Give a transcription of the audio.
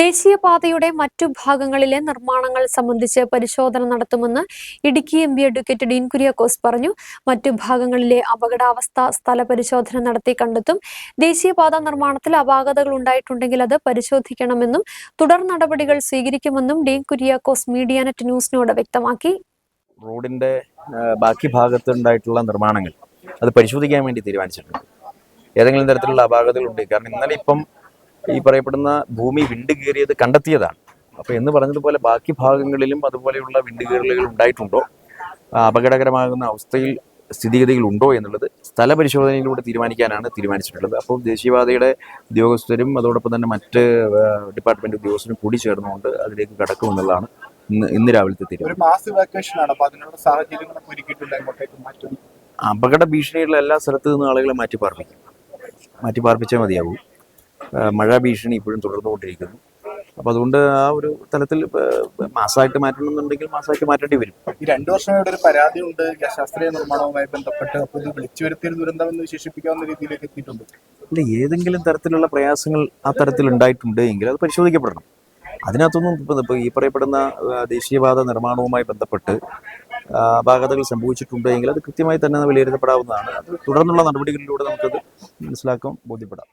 ദേശീയപാതയുടെ മറ്റു ഭാഗങ്ങളിലെ നിർമ്മാണങ്ങൾ സംബന്ധിച്ച് പരിശോധന നടത്തുമെന്ന് Idukki M advocate Dean Kuriakose പറഞ്ഞു. മറ്റു ഭാഗങ്ങളിലെ അപകടാവസ്ഥ സ്ഥല പരിശോധന നടത്തി കണ്ടെത്തും. ദേശീയപാത നിർമ്മാണത്തിൽ അപാകതകൾ ഉണ്ടായിട്ടുണ്ടെങ്കിൽ അത് പരിശോധിക്കണമെന്നും തുടർ നടപടികൾ സ്വീകരിക്കുമെന്നും ഡീൻ കുര്യാക്കോസ് മീഡിയ നെറ്റ് ന്യൂസിനോട് വ്യക്തമാക്കി. റോഡിന്റെ ബാക്കി ഭാഗത്തുണ്ടായിട്ടുള്ള നിർമ്മാണങ്ങൾ അത് പരിശോധിക്കാൻ വേണ്ടി തീരുമാനിച്ചിട്ടുണ്ട്. ഏതെങ്കിലും തരത്തിലുള്ള അപാകതകൾ ഉണ്ട് കാരണം ഇന്നലെ ഇപ്പം ഈ പറയപ്പെടുന്ന ഭൂമി വിണ്ട് കീറിയത് കണ്ടെത്തിയതാണ്. അപ്പോൾ എന്ന് പറഞ്ഞതുപോലെ ബാക്കി ഭാഗങ്ങളിലും അതുപോലെയുള്ള വിണ്ട് കീറലുകൾ ഉണ്ടായിട്ടുണ്ടോ? അപകടകരമാകുന്ന അവസ്ഥയിൽ സ്ഥിതിഗതികൾ ഉണ്ടോ എന്നുള്ളത് സ്ഥലപരിശോധനയിലൂടെ തീരുമാനിക്കാനാണ് തീരുമാനിച്ചിട്ടുള്ളത്. അപ്പോൾ ദേശീയപാതയുടെ ഉദ്യോഗസ്ഥരും അതോടൊപ്പം തന്നെ മറ്റ് ഡിപ്പാർട്ട്മെന്റ് ഉദ്യോഗസ്ഥരും കൂടി ചേർന്നുകൊണ്ട് അതിലേക്ക് കടക്കുമെന്നുള്ളതാണ് ഇന്ന് ഇന്ന് രാവിലത്തെ തീരുമാനം. അപകട ഭീഷണിയുള്ള എല്ലാ സ്ഥലത്തു നിന്നും ആളുകളെ മാറ്റി പാർപ്പിക്കും മാറ്റി പാർപ്പിച്ചേ മതിയാവൂ. മഴ ഭീഷണി ഇപ്പോഴും തുടർന്നുകൊണ്ടിരിക്കുന്നു. അപ്പോൾ അതുകൊണ്ട് ആ ഒരു തലത്തിൽ മാസമായിട്ട് മാറ്റണമെന്നുണ്ടെങ്കിൽ മാസമായിട്ട് മാറ്റേണ്ടി വരും. ഈ രണ്ടു വർഷം ഒരു പരാതി ഉണ്ട് ശാസ്ത്രീയ നിർമ്മാണവുമായി ബന്ധപ്പെട്ട് അപ്പൊ ഇത് വിളിച്ചു വരുത്തിയ ദുരന്തം എന്ന് വിശേഷിപ്പിക്കാവുന്ന രീതിയിലേക്ക് എത്തിയിട്ടുണ്ട്. അല്ല ഏതെങ്കിലും തരത്തിലുള്ള പ്രയാസങ്ങൾ ആ തരത്തിൽ ഉണ്ടായിട്ടുണ്ട് എങ്കിൽ അത് പരിശോധിക്കപ്പെടണം. അതിനകത്തൊന്നും ഇപ്പം ഇപ്പോൾ ഈ പറയപ്പെടുന്ന ദേശീയപാത നിർമ്മാണവുമായി ബന്ധപ്പെട്ട് അപാകതകൾ സംഭവിച്ചിട്ടുണ്ട് എങ്കിൽ അത് കൃത്യമായി തന്നെ വിലയിരുത്തപ്പെടാവുന്നതാണ്. അത് തുടർന്നുള്ള നടപടികളിലൂടെ നമുക്കത് മനസ്സിലാക്കാൻ ബോധ്യപ്പെടാം.